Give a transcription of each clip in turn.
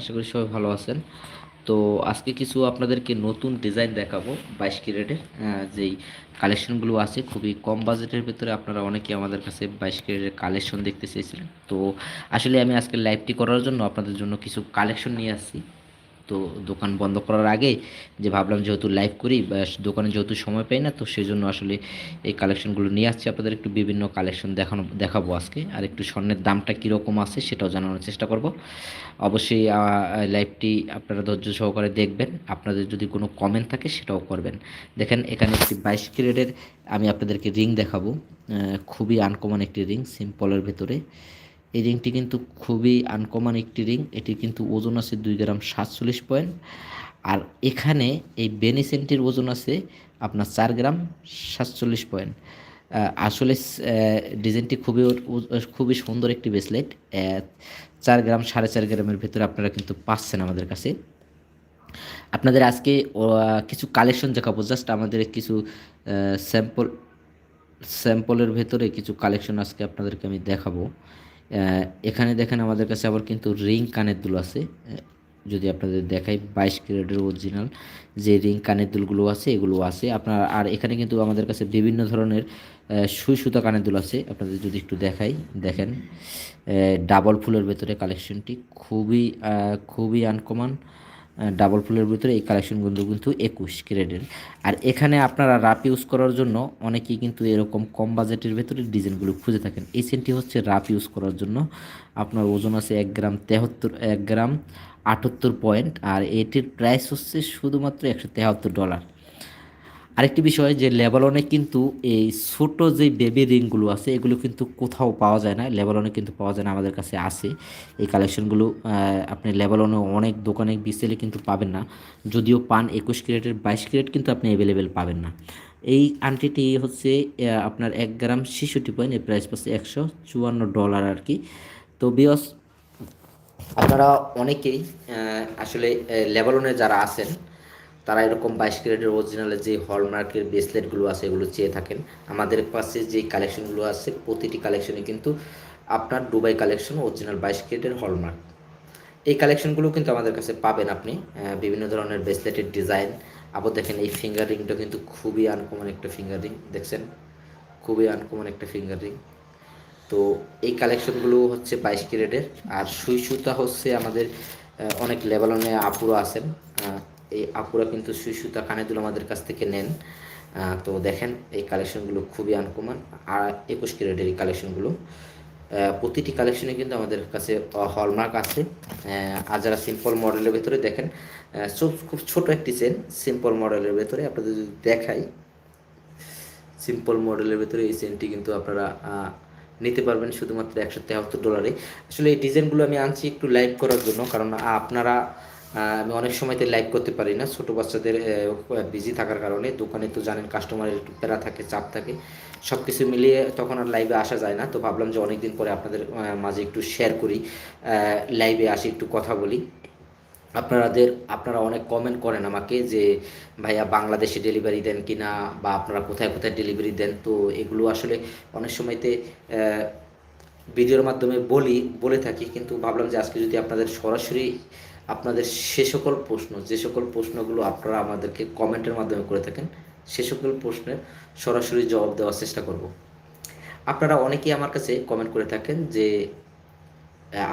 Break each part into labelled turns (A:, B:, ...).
A: আশা করি সবাই ভালো আছেন। তো আজকে কিছু আপনাদেরকে নতুন ডিজাইন দেখাবো বাইশ ক্যারেটের যেই কালেকশনগুলো আছে খুবই কম বাজেটের ভিতরে আপনারা অনেকে আমাদের কাছে বাইশ ক্যারেটের কালেকশন দেখতে চেয়েছিলেন। তো আসলে আমি আজকে লাইভটি করার জন্য আপনাদের জন্য কিছু কালেকশন নিয়ে আসছি। তো দোকান বন্ধ করার আগে যে ভাবলাম যেহেতু লাইভ করি দোকানে যেহেতু সময় পাই না, তো সেই জন্য আসলে এই কালেকশনগুলো নিয়ে আসছি। আপনাদের একটু বিভিন্ন কালেকশন দেখানো, দেখাবো আজকে। আর একটু স্বর্ণের দামটা কীরকম আছে সেটাও জানানোর চেষ্টা করব। অবশ্যই লাইভটি আপনারা ধৈর্য সহকারে দেখবেন। আপনাদের যদি কোনো কমেন্ট থাকে সেটাও করবেন। দেখেন, এখানে একটি বাইশ ক্যারেটের আমি আপনাদেরকে রিং দেখাবো। খুবই আনকমন একটি রিং সিম্পলের ভেতরে। এই রিংটি কিন্তু খুবই আনকমন একটি রিং। এটি কিন্তু ওজন আছে দুই গ্রাম সাতচল্লিশ পয়েন্ট। আর এখানে এই বেনিসেন্টির ওজন আছে আপনার চার গ্রাম সাতচল্লিশ পয়েন্ট। আসলে ডিজাইনটি খুবই খুবই সুন্দর একটি ব্রেসলেট চার গ্রাম, সাড়ে চার গ্রামের ভেতরে আপনারা কিন্তু পাচ্ছেন আমাদের কাছে। আপনাদের আজকে কিছু কালেকশন দেখাবো। জাস্ট আমাদের কিছু স্যাম্পল স্যাম্পলের ভেতরে কিছু কালেকশন আজকে আপনাদেরকে আমি দেখাবো। এখানে দেখেন আমাদের কাছে আবার কিন্তু রিং কানের দুল আছে। যদি আপনাদের দেখাই, বাইশ ক্যারেটের অরিজিনাল যে রিং কানের দুলগুলো আছে, এগুলো আছে। আপনার, আর এখানে কিন্তু আমাদের কাছে বিভিন্ন ধরনের সুই সুতা কানের দুল আছে। আপনাদের যদি একটু দেখাই, দেখেন ডাবল ফুলের ভেতরে কালেকশনটি খুবই খুবই আনকমন ডাবল ফুলের ভিতরে এই কালেকশনগুলো কিন্তু একুশ ক্রেডের আর এখানে আপনারা রাপ ইউজ করার জন্য অনেকেই কিন্তু এরকম কম বাজেটের ভেতরে ডিজাইনগুলো খুঁজে থাকেন। এই সেন্টটি হচ্ছে রাপ ইউজ করার জন্য। আপনার ওজন আছে এক গ্রাম তেহাত্তর, এক গ্রাম আটাত্তর পয়েন্ট আর এটির প্রাইস হচ্ছে শুধুমাত্র একশো তেহাত্তর ডলার আরেকটি বিষয় যে লেবালনে কিন্তু এই ছোট যে বেবি রিংগুলো আছে, এগুলো কিন্তু কোথাও পাওয়া যায় না লেবালনে কিন্তু পাওয়া যায় না, আমাদের কাছে আছে। এই কালেকশনগুলো আপনি লেবালনে অনেক দোকানে বিসেলে কিন্তু পাবেন না। যদিও পান একুশ ক্যারেটের বাইশ ক্যারেট কিন্তু আপনি অ্যাভেলেবেল পাবেন না। এই আন্টিটি হচ্ছে আপনার এক গ্রাম ছেষট্টি পয়েন্ট এর প্রাইস পাচ্ছে একশো চুয়ান্ন ডলার আর কি। তো বিয়স আপনারা অনেকেই আসলে লেবালনে যারা আছেন তারা এরকম বাইশ ক্যারেটের অরিজিনালের যে হলমার্কের ব্রেসলেটগুলো আছে, এগুলো চেয়ে থাকেন। আমাদের পাশে যে কালেকশনগুলো আছে, প্রতিটি কালেকশনে কিন্তু আপনার দুবাই কালেকশন অরিজিনাল বাইশ ক্যারেটের হলমার্ক এই কালেকশনগুলো কিন্তু আমাদের কাছে পাবেন আপনি বিভিন্ন ধরনের ব্রেসলেটের ডিজাইন আবার দেখেন এই ফিঙ্গার রিংটা কিন্তু খুবই আনকমন একটা ফিঙ্গার রিং দেখছেন? খুবই আনকমন একটা ফিঙ্গার রিং তো এই কালেকশনগুলো হচ্ছে বাইশ ক্যারেটের। আর সুই সুতা হচ্ছে আমাদের অনেক লেভেলনে আপুরা আছেন। এই আপুরা কিন্তু সুই সুতা, কানে দুল আমাদের কাছ থেকে নেন। তো দেখেন, এই কালেকশনগুলো খুবই আনকমন। আর একুশ ক্যারেটের এই কালেকশনগুলো প্রতিটি কালেকশনে কিন্তু আমাদের কাছে হলমার্ক আছে। আর যারা সিম্পল মডেলের ভেতরে দেখেন খুব ছোট একটি চেন সিম্পল মডেলের ভেতরে আপনাদের যদি দেখাই সিম্পল মডেলের ভেতরে এই চেনটি কিন্তু আপনারা নিতে পারবেন শুধুমাত্র একশো তেহাত্তর ডলারে আসলে এই ডিজাইনগুলো আমি আনছি একটু লাইভ করার জন্য, কারণ আপনারা আমি অনেক সময়তে লাইভ করতে পারি না। ছোটো বাচ্চাদের বিজি থাকার কারণে। দোকানে তো জানেন কাস্টমারের একটু প্যারা থাকে, চাপ থাকে। সব কিছু মিলিয়ে তখন আর লাইভে আসা যায় না। তো ভাবলাম যে অনেকদিন পরে আপনাদের মাঝে একটু শেয়ার করি। লাইভে আসি, একটু কথা বলি। আপনাদের আপনারা অনেক কমেন্ট করেন আমাকে যে, ভাইয়া, বাংলাদেশে ডেলিভারি দেন কি না বা, আপনারা কোথায় কোথায় ডেলিভারি দেন? তো এগুলো আসলে অনেক সময়তে ভিডিওর মাধ্যমে বলি, বলে থাকি। কিন্তু ভাবলাম যে আজকে যদি আপনাদের সরাসরি আপনাদের সে সকল প্রশ্ন, যে সকল প্রশ্নগুলো আপনারা আমাদেরকে কমেন্টের মাধ্যমে করে থাকেন, সে সকল প্রশ্নের সরাসরি জবাব দেওয়ার চেষ্টা করব। আপনারা অনেকেই আমার কাছে কমেন্ট করে থাকেন যে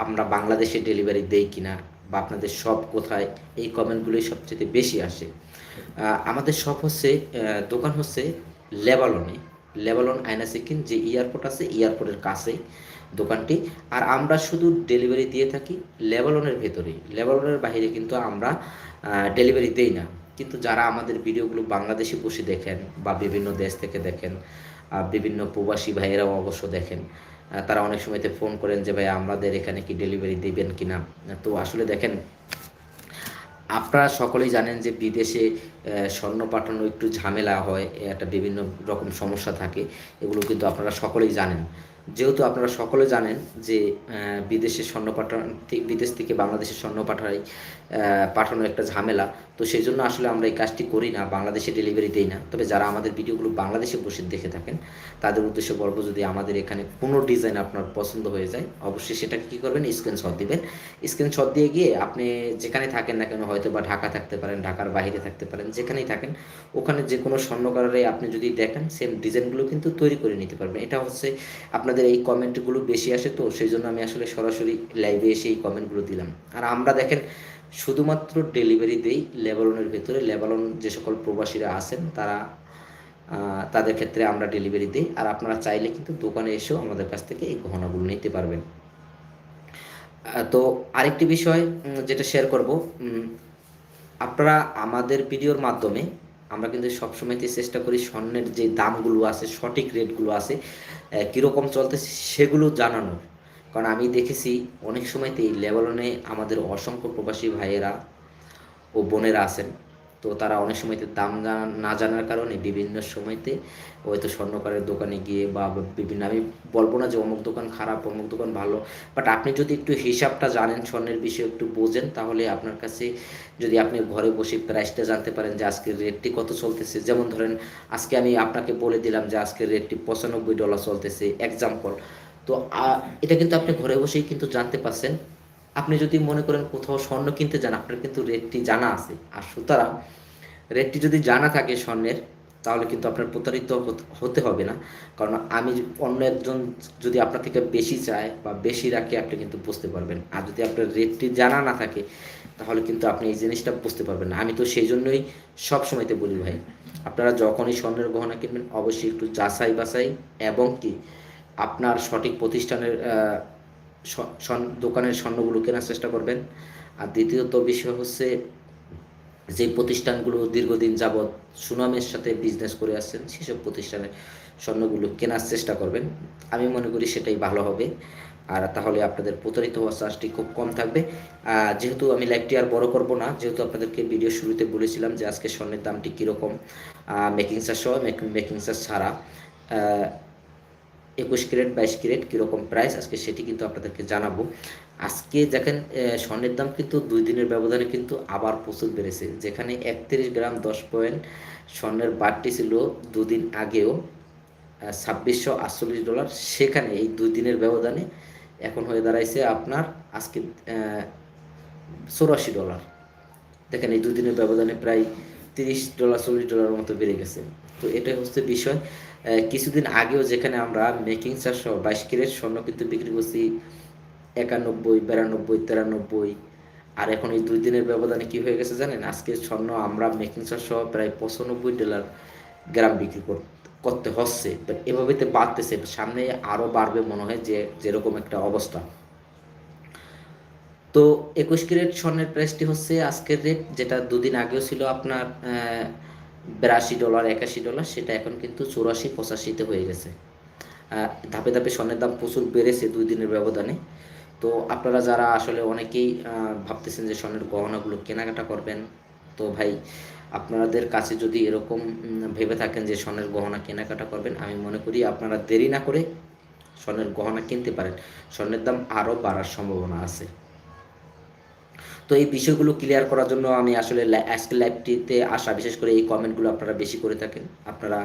A: আমরা বাংলাদেশে ডেলিভারি দেই কিনা বা আপনাদের সব কোথায়, এই কমেন্টগুলোই সবচেয়ে বেশি আসে। আমাদের সব হচ্ছে দোকান হচ্ছে লেবালনে। লেবালন আয়না সিকিম যে এয়ারপোর্ট আছে এয়ারপোর্টের কাছেই। দোকানটি। আর আমরা শুধু ডেলিভারি দিয়ে থাকি লেবালনের ভেতরেই। লেবালনের বাইরে কিন্তু আমরা ডেলিভারি দেই না। কিন্তু যারা আমাদের ভিডিওগুলো বাংলাদেশে বসে দেখেন বা বিভিন্ন দেশ থেকে দেখেন বিভিন্ন প্রবাসী ভাইয়েরাও অবশ্য দেখেন তারা অনেক সময়তে ফোন করেন যে ভাই আমাদের এখানে কি ডেলিভারি দিবেন কিনা? তো আসলে দেখেন, আপনারা সকলেই জানেন যে বিদেশে স্বর্ণ পাঠানো একটু ঝামেলা হয়, একটা বিভিন্ন রকম সমস্যা থাকে, এগুলো কিন্তু আপনারা সকলেই জানেন। যেহেতু আপনারা সকলে জানেন যে বিদেশে স্বর্ণ পাঠান, বিদেশ থেকে বাংলাদেশে স্বর্ণ পাঠাই পাঠানো একটা ঝামেলা। তো সেই জন্য আসলে আমরা এই কাজটি করি না, বাংলাদেশে ডেলিভারি দেই না। তবে যারা আমাদের ভিডিওগুলো বাংলাদেশে বসে দেখে থাকেন, তাদের উদ্দেশ্যে বলব যদি আমাদের এখানে কোনো ডিজাইন আপনার পছন্দ হয়ে যায়, অবশ্যই সেটাকে কী করবেন স্ক্রিনশট দিবেন। স্ক্রিনশট দিয়ে গিয়ে আপনি যেখানে থাকেন না কেন, হয়তো বা ঢাকা থাকতে পারেন, ঢাকার বাইরে থাকতে পারেন, যেখানেই থাকেন, ওখানে যে কোনো স্বর্ণকারে আপনি যদি দেখেন সেম ডিজাইনগুলো কিন্তু তৈরি করে নিতে পারবেন। এটা হচ্ছে আপনাদের এই কমেন্টগুলো বেশি আসে তো সেই জন্য আমি আসলে সরাসরি লাইভে এসে এই কমেন্টগুলো দিলাম। আর আমরা দেখেন, শুধুমাত্র ডেলিভারি দেই লেবালনের ভেতরে। লেবালন যে সকল প্রবাসীরা আছেন, তারা তাদের ক্ষেত্রে আমরা ডেলিভারি দিই। আর আপনারা চাইলে কিন্তু দোকানে এসেও আমাদের কাছ থেকে এই গহনাগুলো নিতে পারবেন। তো আরেকটি বিষয় যেটা শেয়ার করব আপনারা আমাদের ভিডিওর মাধ্যমে আমরা কিন্তু সবসময়তে চেষ্টা করি স্বর্ণের যে দামগুলো আছে, সঠিক রেটগুলো আছে কীরকম চলতেছে সেগুলো জানানোর। কারণ আমি দেখেছি অনেক সময়তেই লেবাননে আমাদের অসংখ্য প্রবাসী ভাইয়েরা ও বোনেরা আছেন। তো তারা অনেক সময়তে দাম না জানার কারণে বিভিন্ন সময়তে হয়তো স্বর্ণকারের দোকানে গিয়ে বা বিভিন্ন, আমি বলব না যে অমুক দোকান খারাপ, অমুক দোকান ভালো বাট আপনি যদি একটু হিসাবটা জানেন, স্বর্ণের বিষয়ে একটু বোঝেন, তাহলে আপনার কাছে যদি আপনি ঘরে বসে প্রাইসটা জানতে পারেন যে আজকের রেটটি কত চলতেছে। যেমন ধরেন, আজকে আমি আপনাকে বলে দিলাম যে আজকের রেটটি পঁচানব্বই ডলার চলতেছে এক্সাম্পল তো এটা কিন্তু আপনি ঘরে বসেই কিন্তু জানতে পারছেন। আপনি যদি মনে করেন কোথাও স্বর্ণ কিনতে যান, আপনার কিন্তু রেটটি জানা আছে। আর সুতরাং রেটটি যদি জানা থাকে স্বর্ণের, তাহলে কিন্তু আপনার প্রতারিত হতে- হবে না। কারণ আমি অন্য একজন যদি আপনার থেকে বেশি চায় বা বেশি রাখে, আপনি কিন্তু বুঝতে পারবেন। আর যদি আপনার রেটটি জানা না থাকে, তাহলে কিন্তু আপনি এই জিনিসটা বুঝতে পারবেন না। আমি তো সেই জন্যই সব সময়তে বলি ভাই, আপনারা যখনই স্বর্ণের গহনা কিনবেন, অবশ্যই একটু যাচাই বাছাই এবং কি আপনার সঠিক প্রতিষ্ঠানের দোকানের স্বর্ণগুলো কেনার চেষ্টা করবেন। আর দ্বিতীয়ত বিষয় হচ্ছে, যে প্রতিষ্ঠানগুলো দীর্ঘদিন যাবৎ সুনামের সাথে বিজনেস করে আসছেন, সেসব প্রতিষ্ঠানের স্বর্ণগুলো কেনার চেষ্টা করবেন। আমি মনে করি সেটাই ভালো হবে। আর তাহলে আপনাদের প্রতারিত হওয়ার চার্জটি খুব কম থাকবে। যেহেতু আমি লাইভটি আর বড় করব না, যেহেতু আপনাদেরকে ভিডিও শুরুতে বলেছিলাম যে আজকে স্বর্ণের দামটি কীরকম মেকিং চার্জ সহ মেকিং চার্জ ছাড়া একুশ ক্যারেট, বাইশ ক্যারেট কীরকম প্রাইস আজকে সেটি কিন্তু আপনাদেরকে জানাব। আজকে দেখেন স্বর্ণের দাম কিন্তু দুই দিনের ব্যবধানে কিন্তু আবার প্রচুর বেড়েছে। যেখানে একত্রিশ গ্রাম দশ পয়েন্ট স্বর্ণের বাড়তি ছিল দুদিন আগেও ছাব্বিশশো আটচল্লিশ ডলার। সেখানে এই দুই দিনের ব্যবধানে এখন হয়ে দাঁড়াইছে আপনার আজকে চৌরাশি ডলার। দেখেন, এই দুই দিনের ব্যবধানে প্রায় তিরিশ ডলার, চল্লিশ ডলারের মতো বেড়ে গেছে। তো এটাই হচ্ছে বিষয়। কিছুদিন আগেও যেখানে আমরা মেকিং সহ বাইশ ক্যারেট স্বর্ণ কিন্তু বিক্রি করছি একানব্বই, বিরানব্বই, তিরানব্বই। আর এখন এই দুই দিনের ব্যবধানে কি হয়ে গেছে জানেন? আজকে স্বর্ণ আমরা মেকিং সহ প্রায় পঁচানব্বই ডলার গ্রাম বিক্রি কর- করতে হচ্ছে। But এভাবে বাড়তেছে। সামনে আরও বাড়বে মনে হয় যে, যেরকম একটা অবস্থা। তো একুশ ক্যারেট স্বর্ণের প্রাইসটি হচ্ছে আজকের রেট যেটা দুদিন আগেও ছিল আপনার বিরাশি ডলার, একাশি ডলার, সেটা এখন কিন্তু চৌরাশি, পঁচাশিতে হয়ে গেছে। ধাপে ধাপে স্বর্ণের দাম প্রচুর বেড়েছে দুই দিনের ব্যবধানে। তো আপনারা যারা আসলে অনেকেই ভাবতেছেন যে স্বর্ণের গহনাগুলো কেনাকাটা করবেন, তো ভাই, আপনাদের কাছে যদি এরকম ভেবে থাকেন যে স্বর্ণের গহনা কেনাকাটা করবেন, আমি মনে করি আপনারা দেরি না করে স্বর্ণের গহনা কিনতে পারেন। স্বর্ণের দাম আরও বাড়ার সম্ভাবনা আছে। তো এই বিষয়গুলো ক্লিয়ার করার জন্য আমি আসলে আজকে লাইভটিতে আসা, বিশেষ করে এই কমেন্টগুলো আপনারা বেশি করে থাকেন। আপনারা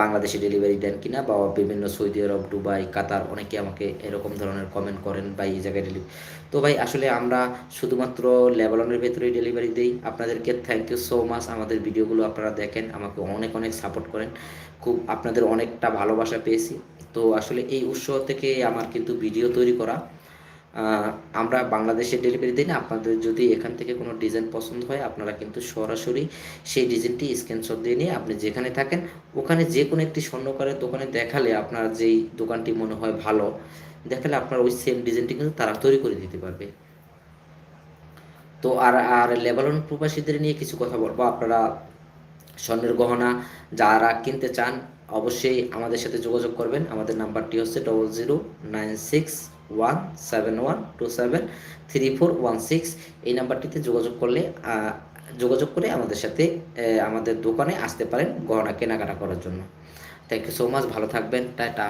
A: বাংলাদেশে ডেলিভারি দেন কিনা বা বিভিন্ন সৌদি আরব, দুবাই, কাতার, অনেকে আমাকে এরকম ধরনের কমেন্ট করেন বা এই জায়গায় ডেলিভারি তো ভাই আসলে আমরা শুধুমাত্র লেবাননের ভেতরেই ডেলিভারি দিই। আপনাদেরকে থ্যাংক ইউ সো মাচ আমাদের ভিডিওগুলো আপনারা দেখেন, আমাকে অনেক অনেক সাপোর্ট করেন। খুব আপনাদের অনেকটা ভালোবাসা পেয়েছি। তো আসলে এই উৎস থেকে আমার কিন্তু ভিডিও তৈরি করা। আমরা বাংলাদেশে ডেলিভারি দিই না। আপনাদের যদি এখান থেকে কোনো ডিজাইন পছন্দ হয়, আপনারা কিন্তু সরাসরি সেই ডিজাইনটি স্ক্রিনশট দিয়ে নিয়ে আপনি যেখানে থাকেন, ওখানে যে কোনো একটি স্বর্ণকারের দোকানে দেখালে আপনার যেই দোকানটি মনে হয় ভালো, দেখালে আপনার ওই সেম ডিজাইনটি কিন্তু তারা তৈরি করে দিতে পারবে। তো আর আর লেবানন প্রবাসীদের নিয়ে কিছু কথা বলব। আপনারা স্বর্ণের গহনা যারা কিনতে চান, অবশ্যই আমাদের সাথে যোগাযোগ করবেন। আমাদের নাম্বারটি হচ্ছে double zero nine six one seven one two seven three four one six এই নাম্বারটিতে যোগাযোগ করলে যোগাযোগ করে আমাদের সাথে আমাদের দোকানে আসতে পারেন গহনা কেনাকাটা করার জন্য। থ্যাংক ইউ সো মাচ ভালো থাকবেন, টাটা।